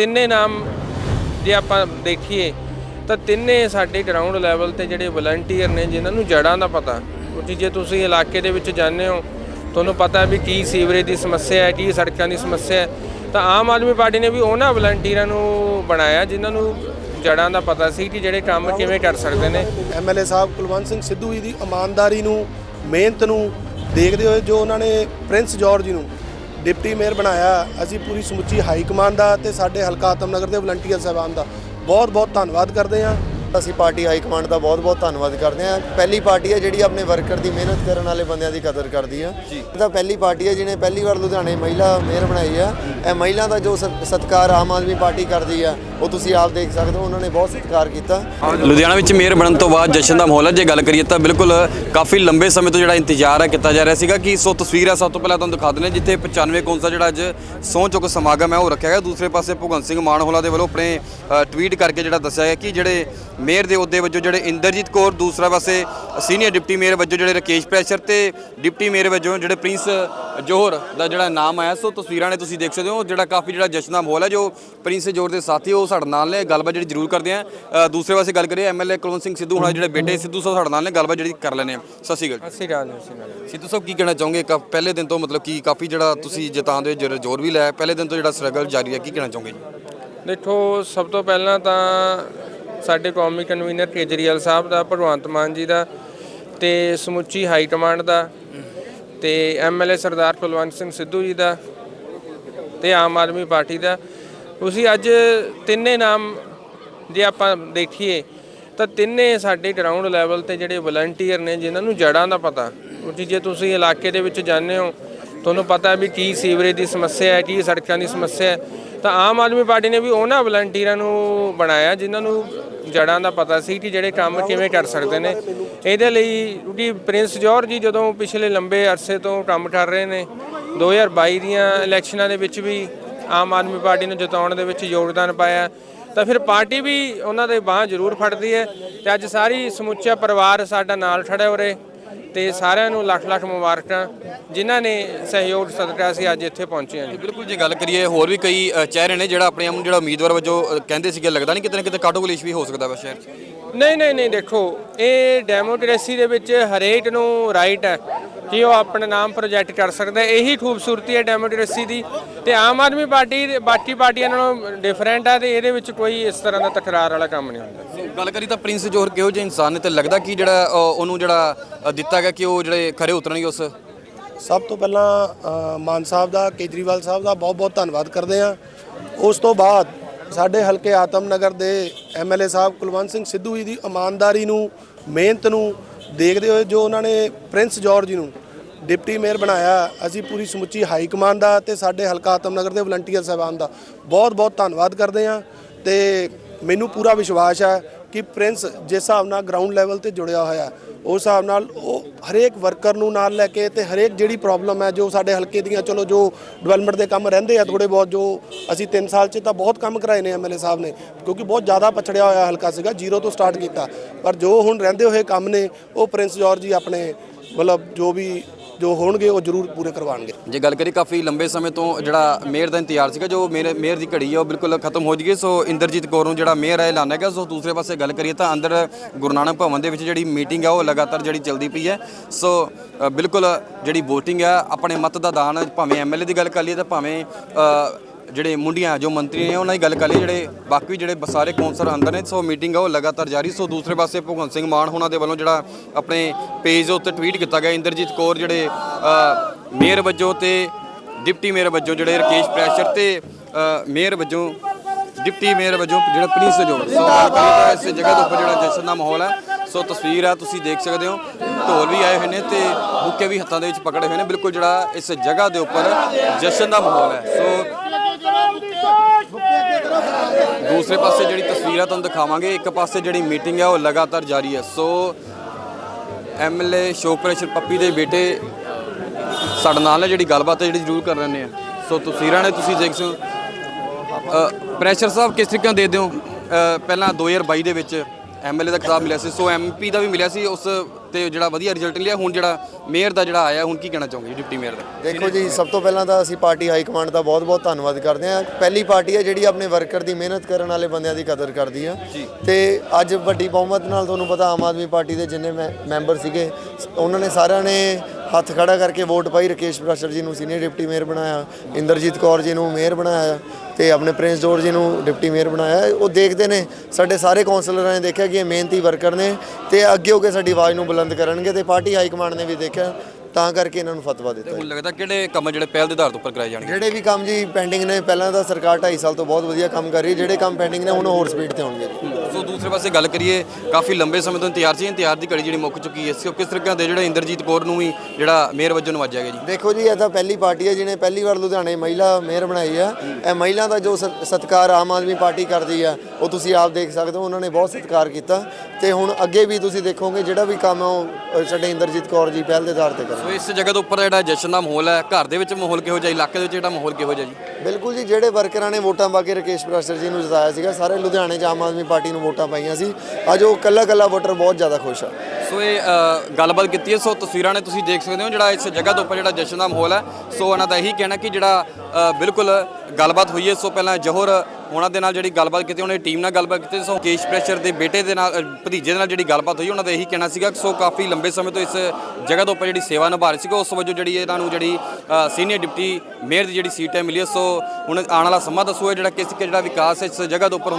ਤਿੰਨੇ ਨਾਮ ਜੇ ਆਪਾਂ ਦੇਖੀਏ, ਤਾਂ ਤਿੰਨੇ ਸਾਡੇ ਗਰਾਊਂਡ ਲੈਵਲ ਤੇ ਜਿਹੜੇ ਵਲੰਟੀਅਰ ਨੇ, ਜਿਨ੍ਹਾਂ ਨੂੰ ਜੜਾਂ ਦਾ ਪਤਾ ਕਿਉਂਕਿ ਜੇ ਤੁਸੀਂ ਇਲਾਕੇ ਦੇ ਵਿੱਚ ਜਾਂਦੇ ਹੋ, ਤੁਹਾਨੂੰ ਪਤਾ ਵੀ ਕੀ ਸੀਵਰੇਜ ਦੀ ਸਮੱਸਿਆ ਹੈ, ਕੀ ਸੜਕਾਂ ਦੀ ਸਮੱਸਿਆ ਹੈ, ਤਾਂ ਆਮ ਆਦਮੀ ਪਾਰਟੀ ਨੇ ਵੀ ਉਹਨਾਂ ਵਲੰਟੀਅਰਾਂ ਨੂੰ ਬਣਾਇਆ, ਜਿਨ੍ਹਾਂ ਨੂੰ ਜੜਾਂ ਦਾ ਪਤਾ ਸੀ ਕਿ ਜਿਹੜੇ ਕੰਮ ਕਿਵੇਂ ਕਰ ਸਕਦੇ ਨੇ। ਐਮਐਲਏ ਸਾਹਿਬ ਕੁਲਵੰਤ ਸਿੰਘ ਸਿੱਧੂ ਜੀ ਦੀ ਇਮਾਨਦਾਰੀ ਨੂੰ, ਮਿਹਨਤ ਨੂੰ ਦੇਖਦੇ ਹੋਏ ਜੋ ਉਹਨਾਂ ਨੇ ਪ੍ਰਿੰਸ ਜਾਰਜ ਨੂੰ ਡਿਪਟੀ ਮੇਅਰ ਬਣਾਇਆ ਅਸੀਂ ਪੂਰੀ ਸਮੁੱਚੀ ਹਾਈ ਕਮਾਂਡ ਦਾ ਤੇ ਸਾਡੇ ਹਲਕਾ ਆਤਮਨਗਰ ਦੇ ਵਲੰਟੀਅਰ ਸਾਹਿਬਾਨ ਦਾ ਬਹੁਤ ਬਹੁਤ ਧੰਨਵਾਦ ਕਰਦੇ ਹਾਂ। ਅਸੀਂ ਪਾਰਟੀ ਹਾਈ ਕਮਾਂਡ ਦਾ ਬਹੁਤ-ਬਹੁਤ ਧੰਨਵਾਦ ਕਰਦੇ ਹਾਂ। ਪਹਿਲੀ ਪਾਰਟੀ ਹੈ ਜਿਹੜੀ ਆਪਣੇ ਵਰਕਰ ਦੀ ਮਿਹਨਤ ਕਰਨ ਵਾਲੇ ਬੰਦਿਆਂ ਦੀ ਕਦਰ ਕਰਦੀ ਆ। ਇਹ ਤਾਂ ਪਹਿਲੀ ਪਾਰਟੀ ਹੈ ਜਿਹਨੇ ਪਹਿਲੀ ਵਾਰ ਲੁਧਿਆਣੇ ਮਹਿਲਾ ਮੇਅਰ ਬਣਾਈ ਆ। ਇਹ ਮਹਿਲਾ ਦਾ ਜੋ ਸਤ- ਸਤਿਕਾਰ ਆਮ ਆਦਮੀ ਪਾਰਟੀ ਕਰਦੀ ਆ। ਉਹ ਤੁਸੀਂ ਆਪ ਦੇਖ ਸਕਦੇ ਹੋ ਉਹਨਾਂ ਨੇ ਬਹੁਤ ਸਤਿਕਾਰ ਕੀਤਾ। ਲੁਧਿਆਣਾ ਵਿੱਚ ਮੇਅਰ ਬਣਨ ਤੋਂ ਬਾਅਦ ਜਸ਼ਨ ਦਾ ਮਾਹੌਲ ਹੈ। ਜੇ ਗੱਲ ਕਰੀਏ ਤਾਂ ਬਿਲਕੁਲ ਕਾਫੀ ਲੰਬੇ ਸਮੇਂ ਤੋਂ ਜਿਹੜਾ ਇੰਤਜ਼ਾਰ ਹੈ ਕੀਤਾ ਜਾ ਰਿਹਾ ਸੀਗਾ ਕਿ ਸੋ ਤਸਵੀਰ ਹੈ। ਸਭ ਤੋਂ ਪਹਿਲਾਂ ਤੁਹਾਨੂੰ ਦਿਖਾ ਦਿੰਦੇ ਹਾਂ, ਜਿੱਥੇ 95 ਕੌਂਸਲ ਜਿਹੜਾ ਅੱਜ ਸਹੁੰ ਚੁੱਕ ਸਮਾਗਮ ਹੈ ਉਹ ਰੱਖਿਆ ਗਿਆ। ਦੂਸਰੇ ਪਾਸੇ ਭਗਵੰਤ ਸਿੰਘ ਮਾਨਹੋਲਾ ਦੇ ਵੱਲੋਂ ਆਪਣੇ ਟਵੀਟ ਕਰਕੇ ਜਿਹੜਾ ਦੱਸਿਆ ਗਿਆ ਕਿ ਜਿਹੜੇ ਮੇਅਰ ਦੇ ਅਹੁਦੇ ਵਜੋਂ ਜਿਹੜੇ ਇੰਦਰਜੀਤ ਕੌਰ ਦੂਸਰਾ ਪਾਸੇ ਸੀਨੀਅਰ ਡਿਪਟੀ ਮੇਅਰ ਵਜੋਂ ਜਿਹੜੇ ਰਕੇਸ਼ ਪ੍ਰੈਸ਼ਰ ਤੇ ਡਿਪਟੀ ਮੇਅਰ ਵਜੋਂ ਜਿਹੜੇ ਪ੍ਰਿੰਸ ਜੋਹਰ ਦਾ ਜਿਹੜਾ ਨਾਮ ਆਇਆ ਸੋ ਤਸਵੀਰਾਂ ਨੇ ਤੁਸੀਂ ਦੇਖ ਸਕਦੇ ਹੋ। ਜਿਹੜਾ ਕਾਫੀ ਜਿਹੜਾ ਜਸ਼ਨ ਦਾ ਮਾਹੌਲ ਹੈ ਜੋ ਪ੍ਰਿੰਸ ਜੋਹਰ ਦੇ ਸਾਥੀ ਉਸ ਸਾਡੇ ਨਾਲ ਨੇ ਗੱਲਬਾਤ ਜਿਹੜੀ ਜ਼ਰੂਰ ਕਰਦੇ ਆ ਦੂਸਰੇ ਪਾਸੇ ਗੱਲ ਕਰੀਏ ਐਮਐਲਏ ਕੁਲਵੰਤ ਸਿੰਘ ਸਿੱਧੂ ਹੋਣਾ ਜਿਹੜੇ ਬੇਟੇ ਸਿੱਧੂ ਸਾਹਿਬ ਸਾਡੇ ਨਾਲ ਨੇ ਗੱਲਬਾਤ ਜਿਹੜੀ ਕਰ ਲੈਨੇ ਆ ਸਤਿ ਸ਼੍ਰੀ ਅਕਾਲ ਅਸੀਂ ਰਾਜ ਸਿੱਧੂ ਸਾਹਿਬ ਕੀ ਕਹਿਣਾ ਚਾਹੋਗੇ? ਪਹਿਲੇ ਦਿਨ ਤੋਂ ਮਤਲਬ ਕਿ ਕਾਫੀ ਜਿਹੜਾ ਤੁਸੀਂ ਜਿਤਾਉਣ ਦੇ ਜਰ- ਵੀ ਲਾਇਆ ਪਹਿਲੇ ਦਿਨ ਤੋਂ ਜਿਹੜਾ ਸਟਰਗਲ ਜਾਰੀ ਹੈ ਕੀ ਕਹਿਣਾ ਚਾਹੋਗੇ ਦੇਖੋ ਸਭ ਤੋਂ ਪਹਿਲਾਂ ਤਾਂ ਸਾਡੇ ਕੌਮੀ ਕਨਵੀਨਰ ਕੇਜਰੀਵਾਲ ਸਾਹਿਬ ਦਾ ਭਗਵੰਤ ਮਾਨ ਜੀ ਦਾ ਤੇ ਸਮੁੱਚੀ ਹਾਈ ਕਮਾਂਡ ਦਾ ਤੇ ਐਮਐਲਏ ਸਰਦਾਰ ਕੁਲਵੰਤ ਸਿੰਘ ਸਿੱਧੂ ਜੀ ਦਾ ਤੇ ਆਮ ਆਦਮੀ ਪਾਰਟੀ ਦਾ। ਤੁਸੀਂ ਅੱਜ ਤਿੰਨੇ ਨਾਮ ਜੇ ਆਪਾਂ ਦੇਖੀਏ, ਤਾਂ ਤਿੰਨੇ ਸਾਡੇ ਗਰਾਊਂਡ ਲੈਵਲ ਤੇ ਜਿਹੜੇ ਵਲੰਟੀਅਰ ਨੇ, ਜਿਨ੍ਹਾਂ ਨੂੰ ਜੜਾਂ ਦਾ ਪਤਾ, ਕਿਉਂਕਿ ਜੇ ਤੁਸੀਂ ਇਲਾਕੇ ਦੇ ਵਿੱਚ ਜਾਂਦੇ ਹੋ, ਤੁਹਾਨੂੰ ਪਤਾ ਵੀ ਕੀ ਸੀਵਰੇਜ ਦੀ ਸਮੱਸਿਆ ਹੈ, ਕੀ ਸੜਕਾਂ ਦੀ ਸਮੱਸਿਆ ਹੈ, ਤਾਂ ਆਮ ਆਦਮੀ ਪਾਰਟੀ ਨੇ ਵੀ ਉਹਨਾਂ ਵਲੰਟੀਅਰਾਂ ਨੂੰ ਬਣਾਇਆ, ਜਿਨ੍ਹਾਂ ਨੂੰ ਜੜਾਂ ਦਾ ਪਤਾ ਸੀ ਕਿ ਜਿਹੜੇ ਕੰਮ ਕਿਵੇਂ ਕਰ ਸਕਦੇ ਨੇ। ਇਹਦੇ ਲਈ ਕਿਉਂਕਿ ਪ੍ਰਿੰਸ ਜੌਰ ਜੀ ਜਦੋਂ ਪਿਛਲੇ ਲੰਬੇ ਅਰਸੇ ਤੋਂ ਕੰਮ ਕਰ ਰਹੇ ਨੇ 2022 ਦੀਆਂ ਇਲੈਕਸ਼ਨਾਂ ਦੇ ਵਿੱਚ ਵੀ ਆਮ ਆਦਮੀ ਪਾਰਟੀ ਨੂੰ ਜਿਤਾਉਣ ਦੇ ਵਿੱਚ ਯੋਗਦਾਨ ਪਾਇਆ। ਤਾਂ ਫਿਰ ਪਾਰਟੀ ਵੀ ਉਹਨਾਂ ਦੇ ਬਾਹ ਜ਼ਰੂਰ ਫੜਦੀ ਹੈ ਤੇ ਅੱਜ ਸਾਰੀ ਸਮੁੱਚਾ ਪਰਿਵਾਰ ਸਾਡਾ ਨਾਲ ਖੜਾ ਹੋ ਰਹੇ ਤੇ ਸਾਰਿਆਂ ਨੂੰ ਲੱਖ ਲੱਖ ਮੁਬਾਰਕਾਂ ਜਿਨ੍ਹਾਂ ਨੇ ਸਹਿਯੋਗ ਸਦਕਾ ਅਸੀਂ ਅੱਜ ਇੱਥੇ ਪਹੁੰਚੇ ਹਾਂ ਜੀ। ਬਿਲਕੁਲ ਜੇ ਗੱਲ ਕਰੀਏ ਹੋਰ ਵੀ ਕਈ ਚਿਹਰੇ ਨੇ ਜਿਹੜਾ ਆਪਣੇ ਆਪ ਨੂੰ ਜਿਹੜਾ ਉਮੀਦਵਾਰ ਵਜੋਂ ਕਹਿੰਦੇ ਸੀਗੇ ਲੱਗਦਾ ਨਹੀਂ ਕਿਤੇ ਨਾ ਕਿਤੇ ਕਾਟੋ ਕਲੇਸ਼ ਵੀ ਹੋ ਸਕਦਾ ਵਾ ਸ਼ਹਿਰ 'ਚ ਨਹੀਂ ਨਹੀਂ ਨਹੀਂ ਦੇਖੋ ਇਹ ਡੈਮੋਕ੍ਰੇਸੀ ਦੇ ਵਿੱਚ ਹਰੇਕ ਨੂੰ ਰਾਈਟ ਹੈ। ਕਿ ਉਹ ਆਪਣਾ ਨਾਮ ਪ੍ਰੋਜੈਕਟ ਕਰ ਸਕਦਾ ਹੈ ਇਹੀ ਖੂਬਸੂਰਤੀ ਹੈ ਡੈਮੋਕ੍ਰੇਸੀ ਦੀ। ਤੇ ਆਮ ਆਦਮੀ ਪਾਰਟੀ ਬਾਕੀ ਪਾਰਟੀਆਂ ਨਾਲੋਂ ਡਿਫਰੈਂਟ ਹੈ ਤੇ ਇਹਦੇ ਵਿੱਚ ਕੋਈ ਇਸ ਤਰ੍ਹਾਂ ਦਾ ਤਕਰਾਰ ਵਾਲਾ ਕੰਮ ਨਹੀਂ ਹੁੰਦਾ। ਗੱਲ ਕਰੀ ਤਾਂ ਪ੍ਰਿੰਸ ਜੋਹਰ ਕਿਹੋ ਜਿਹੇ ਇਨਸਾਨ ਨੇ ਤੇ ਲੱਗਦਾ ਕਿ ਜਿਹੜਾ ਉਹਨੂੰ ਜਿਹੜਾ ਦਿੱਤਾ ਗਿਆ ਕਿ ਉਹ ਜਿਹੜੇ ਖਰੇ ਉਤਰਨਗੇ ਉਸ? ਸਭ ਤੋਂ ਪਹਿਲਾਂ ਮਾਨ ਸਾਹਿਬ ਦਾ ਕੇਜਰੀਵਾਲ ਸਾਹਿਬ ਦਾ ਬਹੁਤ ਬਹੁਤ ਧੰਨਵਾਦ ਕਰਦੇ ਹਾਂ। ਉਸ ਤੋਂ ਬਾਅਦ ਸਾਡੇ ਹਲਕੇ ਆਤਮਨਗਰ ਦੇ ਐਮਐਲਏ ਸਾਹਿਬ ਕੁਲਵੰਤ ਸਿੰਘ ਸਿੱਧੂ ਜੀ ਦੀ ਇਮਾਨਦਾਰੀ ਨੂੰ ਮਿਹਨਤ ਨੂੰ ਦੇਖਦੇ ਹੋਏ ਜੋ ਉਹਨਾਂ ਨੇ ਪ੍ਰਿੰਸ ਜਾਰਜ ਨੂੰ ਡਿਪਟੀ ਮੇਅਰ ਬਣਾਇਆ, ਅਸੀਂ ਪੂਰੀ ਸਮੁੱਚੀ ਹਾਈ ਕਮਾਂਡ ਦਾ ਤੇ ਸਾਡੇ ਹਲਕਾ ਆਤਮਨਗਰ ਦੇ ਵਲੰਟੀਅਰ ਸਾਹਿਬਾਨ ਦਾ। ਬਹੁਤ ਬਹੁਤ ਧੰਨਵਾਦ ਕਰਦੇ ਹਾਂ ਤੇ ਮੈਨੂੰ ਪੂਰਾ ਵਿਸ਼ਵਾਸ ਹੈ ਕਿ ਪ੍ਰਿੰਸ ਜਿਸ ਹਿਸਾਬ ਨਾਲ ਗਰਾਊਂਡ ਲੈਵਲ ਤੇ ਜੁੜਿਆ ਹੋਇਆ, ਉਸ ਹਿਸਾਬ ਨਾਲ ਉਹ ਹਰੇਕ ਵਰਕਰ ਨੂੰ ਨਾਲ ਲੈ ਕੇ ਤੇ ਹਰੇਕ ਜਿਹੜੀ ਪ੍ਰੋਬਲਮ ਹੈ, ਜੋ ਸਾਡੇ ਹਲਕੇ ਦੀਆਂ, ਚਲੋ ਜੋ ਡਿਵੈਲਪਮੈਂਟ ਦੇ ਕੰਮ ਰਹਿੰਦੇ ਆ ਥੋੜੇ ਬਹੁਤ, ਜੋ ਅਸੀਂ 3 ਸਾਲ 'ਚ ਤਾਂ ਬਹੁਤ ਕੰਮ ਕਰਾਏ ਨੇ ਐਮਐਲਏ ਸਾਹਿਬ ਨੇ, ਕਿਉਂਕਿ ਬਹੁਤ ਜ਼ਿਆਦਾ ਪਛੜਿਆ ਹੋਇਆ ਹਲਕਾ ਸੀਗਾ, ਜ਼ੀਰੋ ਤੋਂ ਸਟਾਰਟ ਕੀਤਾ। ਪਰ ਜੋ ਹੁਣ ਰਹਿੰਦੇ ਹੋਏ ਕੰਮ ਨੇ, ਉਹ ਪ੍ਰਿੰਸ ਜੌਰਜ ਜੀ ਆਪਣੇ ਮਤਲਬ ਜੋ ਵੀ ਜੋ ਹੋਣਗੇ ਉਹ ਜ਼ਰੂਰ ਪੂਰੇ ਕਰਵਾਉਣਗੇ। ਜੇ ਗੱਲ ਕਰੀ ਕਾਫੀ ਲੰਬੇ ਸਮੇਂ ਤੋਂ ਜਿਹੜਾ ਮੇਅਰ ਦਾ ਇੰਤਜ਼ਾਰ ਸੀਗਾ, ਜੋ ਮੇਅਰ ਮੇਅਰ ਦੀ ਘੜੀ ਹੈ ਉਹ ਬਿਲਕੁਲ ਖਤਮ ਹੋ ਗਈ ਸੋ ਇੰਦਰਜੀਤ ਕੌਰ ਨੂੰ ਜਿਹੜਾ ਮੇਅਰ ਹੈ ਐਲਾਨਿਆ ਗਿਆ ਸੋ ਦੂਸਰੇ ਪਾਸੇ ਗੱਲ ਕਰੀਏ ਤਾਂ ਅੰਦਰ ਗੁਰੂ ਨਾਨਕ ਭਵਨ ਦੇ ਵਿੱਚ ਜਿਹੜੀ ਮੀਟਿੰਗ ਹੈ ਉਹ ਲਗਾਤਾਰ ਜਿਹੜੀ ਚੱਲਦੀ ਪਈ ਹੈ। ਸੋ ਬਿਲਕੁਲ ਜਿਹੜੀ VOTING ਹੈ ਆਪਣੇ ਮਤ ਦਾ ਦਾਨ, ਭਾਵੇਂ ਐਮਐਲਏ ਦੀ ਗੱਲ ਕਰ ਲਈਏ ਤਾਂ ਭਾਵੇਂ ਜਿਹੜੇ ਮੁੰਡੀਆਂ, ਜੋ ਮੰਤਰੀ ਨੇ, ਉਹਨਾਂ ਦੀ ਗੱਲ ਕਰ ਲਈ, ਜਿਹੜੇ ਬਾਕੀ ਜਿਹੜੇ ਬ- ਸਾਰੇ ਕੌਂਸਲਰ ਅੰਦਰ ਨੇ, ਸੋ ਮੀਟਿੰਗ ਆ, ਉਹ ਲਗਾਤਾਰ ਜਾਰੀ। ਸੋ ਦੂਸਰੇ ਪਾਸੇ ਭਗਵੰਤ ਸਿੰਘ ਮਾਨ ਉਹਨਾਂ ਦੇ ਵੱਲੋਂ ਜਿਹੜਾ ਆਪਣੇ ਪੇਜ ਦੇ ਉੱਤੇ ਟਵੀਟ ਕੀਤਾ ਗਿਆ, ਇੰਦਰਜੀਤ ਕੌਰ ਜਿਹੜੇ ਮੇਅਰ ਵਜੋਂ ਤੇ ਡਿਪਟੀ ਮੇਅਰ ਵਜੋਂ ਜਿਹੜੇ ਰਕੇਸ਼ ਪ੍ਰੈਸ਼ਰ ਤੇ ਮੇਅਰ ਵਜੋਂ, ਡਿਪਟੀ ਮੇਅਰ ਵਜੋਂ ਜਿਹੜਾ ਪੁਲਿਸ ਜੋ ਸੋ ਇਸ ਜਗ੍ਹਾ ਦੇ ਉੱਪਰ ਜਿਹੜਾ ਜਸ਼ਨ ਦਾ ਮਾਹੌਲ ਹੈ ਸੋ ਤਸਵੀਰ ਆ, ਤੁਸੀਂ ਦੇਖ ਸਕਦੇ ਹੋ। ਢੋਲ ਵੀ ਆਏ ਹੋਏ ਨੇ ਤੇ ਬੁੱਕੇ ਵੀ ਹੱਥਾਂ ਦੇ ਵਿੱਚ ਪਕੜੇ ਹੋਏ ਨੇ। ਬਿਲਕੁਲ ਜਿਹੜਾ ਇਸ ਜਗ੍ਹਾ ਦੇ ਉੱਪਰ ਜਸ਼ਨ ਦਾ ਮਾਹੌਲ ਹੈ ਸੋ ਦੂਸਰੇ ਪਾਸੇ ਜਿਹੜੀ ਤਸਵੀਰਾਂ ਤੁਹਾਨੂੰ ਦਿਖਾਵਾਂਗੇ, ਇੱਕ ਪਾਸੇ ਜਿਹੜੀ ਮੀਟਿੰਗ ਹੈ ਉਹ ਲਗਾਤਾਰ ਜਾਰੀ ਹੈ। ਸੋ ਐਮਐਲਏ ਸ਼ੋਕਰੇਸ਼ਰ ਪੱਪੀ ਦੇ ਬੇਟੇ ਸਾਡੇ ਨਾਲ ਜਿਹੜੀ ਗੱਲਬਾਤ ਹੈ, ਜਿਹੜੀ ਜ਼ਰੂਰ ਕਰ ਰਹੇ ਆ ਸੋ, ਤਸਵੀਰਾਂ ਨੇ, ਤੁਸੀਂ ਦੇਖ ਸਕਦੇ ਪ੍ਰੈਸ਼ਰ ਸਾਹਿਬ, ਕਿਸ ਤਰੀਕੇ ਦੇ ਦਿਓ ਪਹਿਲਾਂ 2022 ਦੇ ਵਿੱਚ ਐਮਐਲਏ ਦਾ ਖਿਤਾਬ ਮਿਲਿਆ ਸੀ। ਸੋ ਐਮਪੀ ਦਾ ਵੀ ਮਿਲਿਆ ਸੀ, ਉਸ ਤੇ ਜਿਹੜਾ ਵਧੀਆ ਰਿਜ਼ਲਟ ਲਿਆ ਹੁਣ ਜਿਹੜਾ ਮੇਅਰ ਦਾ ਜਿਹੜਾ ਆਇਆ ਹੁਣ ਕੀ ਕਹਿਣਾ ਚਾਹੋਗੇ ਡਿਪਟੀ ਮੇਅਰ ਦਾ? ਦੇਖੋ ਜੀ ਸਭ ਤੋਂ ਪਹਿਲਾਂ ਤਾਂ ਅਸੀਂ ਪਾਰਟੀ ਹਾਈ ਕਮਾਂਡ ਦਾ ਬਹੁਤ-ਬਹੁਤ ਧੰਨਵਾਦ ਕਰਦੇ ਹਾਂ। ਪਹਿਲੀ ਪਾਰਟੀ ਹੈ ਜਿਹੜੀ ਆਪਣੇ ਵਰਕਰ ਦੀ ਮਿਹਨਤ ਕਰਨ ਵਾਲੇ ਬੰਦਿਆਂ ਦੀ ਕਦਰ ਕਰਦੀ ਆ। ਤੇ ਅੱਜ ਵੱਡੀ ਬਹੁਮਤ ਨਾਲ ਤੁਹਾਨੂੰ ਪਤਾ ਆਮ ਆਦਮੀ ਪਾਰਟੀ ਦੇ ਜਿੰਨੇ ਮੈਂਬਰ ਸੀਗੇ ਉਹਨਾਂ ਨੇ ਸਾਰਿਆਂ ਨੇ ਹੱਥ ਖੜਾ ਕਰਕੇ ਵੋਟ ਪਾਈ। ਰਕੇਸ਼ ਪ੍ਰਸ਼ਰ ਜੀ ਨੂੰ ਸੀਨੀਅਰ ਡਿਪਟੀ ਮੇਅਰ ਬਣਾਇਆ ਇੰਦਰਜੀਤ ਕੌਰ ਜੀ ਨੂੰ ਮੇਅਰ ਬਣਾਇਆ ਤੇ ਆਪਣੇ ਪ੍ਰਿੰਸ ਜੋਰ ਜੀ ਨੂੰ ਡਿਪਟੀ ਮੇਅਰ ਬਣਾਇਆ। ਉਹ ਦੇਖਦੇ ਨੇ ਸਾਡੇ ਸਾਰੇ ਕਾਉਂਸਲਰਾਂ ਨੇ ਦੇਖਿਆ ਕਿ ਇਹ ਮਿਹਨਤੀ ਵਰਕਰ ਨੇ ਤੇ ਅੱਗੇ ਹੋ ਕੇ ਸਾਡੀ ਆਵਾਜ਼ ਨੂੰ ਬੁਲੰਦ ਕਰਨਗੇ ਤੇ ਪਾਰਟੀ ਹਾਈ ਕਮਾਂਡ ਨੇ ਵੀ ਦੇਖਿਆ ਤਾਂ ਕਰਕੇ ਇਹਨਾਂ ਨੂੰ ਫਤਵਾ ਦਿੱਤਾ ਹੁਣ ਲੱਗਦਾ ਕਿਹੜੇ ਕੰਮ ਜਿਹੜੇ ਪਹਿਲ ਦੇ ਆਧਾਰ ਤੋਂ ਉੱਪਰ ਕਰਾਏ ਜਾਣਗੇ? ਜਿਹੜੇ ਵੀ ਕੰਮ ਜੀ ਪੈਂਡਿੰਗ ਨੇ ਪਹਿਲਾਂ ਤਾਂ ਸਰਕਾਰ 2.5 ਸਾਲ ਤੋਂ ਬਹੁਤ ਵਧੀਆ ਕੰਮ ਕਰ ਰਹੀ ਹੈ। ਜਿਹੜੇ ਕੰਮ ਪੈਂਡਿੰਗ ਨੇ ਹੁਣ ਹੋਰ ਸਪੀਡ ਤੇ ਹੋਣਗੇ ਜੀ। ਸੋ ਦੂਸਰੇ ਪਾਸੇ ਗੱਲ ਕਰੀਏ ਕਾਫੀ ਲੰਬੇ ਸਮੇਂ ਤੋਂ ਇੰਤਜ਼ਾਰ ਸੀ ਇੰਤਜ਼ਾਰ ਦੀ ਘੜੀ ਜਿਹੜੀ ਮੁੱਕ ਚੁੱਕੀ ਹੈ ਸੋ ਕਿਸ ਤਰੀਕੇ ਦੇ ਜਿਹੜਾ ਇੰਦਰਜੀਤ ਕੌਰ ਨੂੰ ਵੀ ਜਿਹੜਾ ਮੇਅਰ ਵਜੋਂ ਨਵਾਜਿਆ ਗਿਆ ਜੀ? ਦੇਖੋ ਜੀ ਇਹ ਤਾਂ ਪਹਿਲੀ ਪਾਰਟੀ ਹੈ ਜਿਹਨੇ ਪਹਿਲੀ ਵਾਰ ਲੁਧਿਆਣੇ ਮਹਿਲਾ ਮੇਅਰ ਬਣਾਈ ਆ। ਇਹ ਮਹਿਲਾ ਦਾ ਜੋ ਸਤ- ਸਤਿਕਾਰ ਆਮ ਆਦਮੀ ਪਾਰਟੀ ਕਰਦੀ ਆ ਉਹ ਤੁਸੀਂ ਆਪ ਦੇਖ ਸਕਦੇ ਹੋ ਉਹਨਾਂ ਨੇ ਬਹੁਤ ਸਤਿਕਾਰ ਕੀਤਾ। ਤੇ ਹੁਣ ਅੱਗੇ ਵੀ ਤੁਸੀਂ ਦੇਖੋਗੇ ਜਿਹੜਾ ਵੀ ਕੰਮ ਉਹ ਸਾਡੇ ਇੰਦਰਜੀਤ ਕੌਰ ਜੀ ਪਹਿਲ ਦੇ ਆਧਾਰ ਤੇ ਕਰਨਗੇ ਸੋ ਇਸ ਜਗ੍ਹਾ ਦੇ ਉੱਪਰ ਜਿਹੜਾ ਜਸ਼ਨ ਦਾ ਮਾਹੌਲ ਹੈ, ਘਰ ਦੇ ਵਿੱਚ ਮਾਹੌਲ ਕਿਹੋ ਜਿਹਾ ਇਲਾਕੇ ਦੇ ਵਿੱਚ ਜਿਹੜਾ ਮਾਹੌਲ ਕਿਹੋ ਜਿਹਾ ਜੀ? ਬਿਲਕੁਲ ਜੀ ਜਿਹੜੇ ਵਰਕਰਾਂ ਨੇ ਵੋਟਾਂ ਪਾ ਕੇ ਰਕੇਸ਼ ਪ੍ਰਸ਼ਰ ਜੀ ਨੂੰ ਜਿਤਾਇਆ ਸੀਗਾ ਸਾਰੇ ਲੁਧਿਆਣੇ 'ਚ ਆਮ ਆਦਮੀ ਪਾਰਟੀ ਨੂੰ ਵੋਟਾਂ ਪਾਈਆਂ ਸੀ। ਅੱਜ ਉਹ ਕੱਲਾ ਕੱਲਾ ਵੋਟਰ ਬਹੁਤ ਜ਼ਿਆਦਾ ਖੁਸ਼ ਆ। ਸੋ ਇਹ ਅ, ਗੱਲਬਾਤ ਕੀਤੀ ਹੈ। ਸੋ ਤਸਵੀਰਾਂ ਨੇ ਤੁਸੀਂ ਦੇਖ ਸਕਦੇ ਹੋ ਜਿਹੜਾ ਇਸ ਜਗ੍ਹਾ ਦੇ ਉੱਪਰ ਜਿਹੜਾ ਜਸ਼ਨ ਦਾ ਮਾਹੌਲ ਹੈ। ਸੋ ਉਹਨਾਂ ਦਾ ਇਹੀ ਕਹਿਣਾ ਕਿ ਜਿਹੜਾ ਅ, ਬਿਲਕੁਲ ਗੱਲਬਾਤ ਹੋਈ ਹੈ। ਸੋ ਪਹਿਲਾਂ ਜੋਹਰ ਉਹਨਾਂ ਦੇ ਨਾਲ ਜਿਹੜੀ ਗੱਲਬਾਤ ਕੀਤੀ ਉਹਨੇ ਟੀਮ ਨਾਲ ਗੱਲਬਾਤ ਕੀਤੀ। ਸੋ ਕੇਸ਼ ਪ੍ਰੈਸ਼ਰ ਦੇ ਬੇਟੇ ਦੇ ਨਾਲ ਅ, ਭਤੀਜੇ ਦੇ ਨਾਲ ਜਿਹੜੀ ਗੱਲਬਾਤ ਹੋਈ ਉਹਨਾਂ ਦਾ ਇਹੀ ਕਹਿਣਾ ਸੀਗਾ। ਸੋ ਕਾਫੀ ਲੰਬੇ ਸਮੇਂ ਤੋਂ ਇਸ ਜਗ੍ਹਾ ਦੇ ਉੱਪਰ ਜਿਹੜੀ ਸੇਵਾ ਨਿਭਾ ਰਹੇ ਸੀਗੇ ਉਸ ਵਜੋਂ ਜਿਹੜੀ ਇਹਨਾਂ ਨੂੰ ਜਿਹੜੀ ਸੀਨੀਅਰ ਡਿਪਟੀ ਮੇਅਰ ਦੀ ਜਿਹੜੀ ਸੀਟ ਹੈ ਮਿਲੀ ਹੈ। ਸੋ ਹੁਣ ਆਉਣ ਵਾਲਾ ਸਮਾਂ ਦੱਸੋ ਜਿਹੜਾ ਕਿਸ ਕਿ ਜਿਹੜਾ ਵਿਕਾਸ ਇਸ ਜਗ੍ਹਾ ਦੇ ਉੱਪਰ